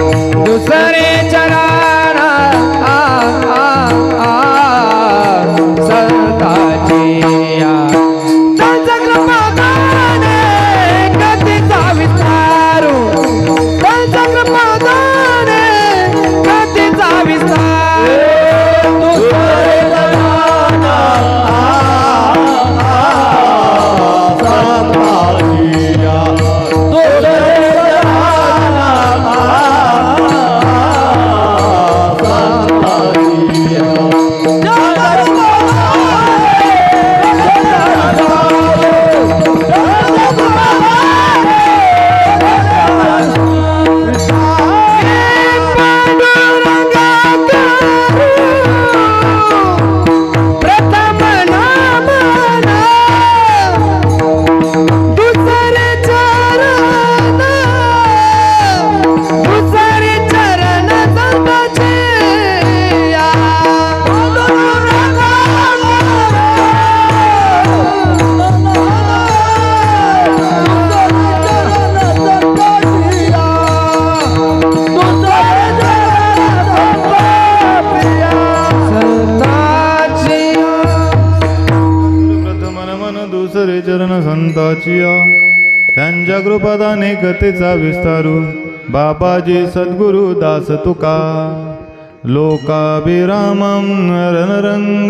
दुसऱ्याच्या चरण संताचिया. त्यांच्या कृपादाने कथेचा विस्तारू. बाबाजी सद्गुरु दास तुका. लोकाभिरामं रणरंग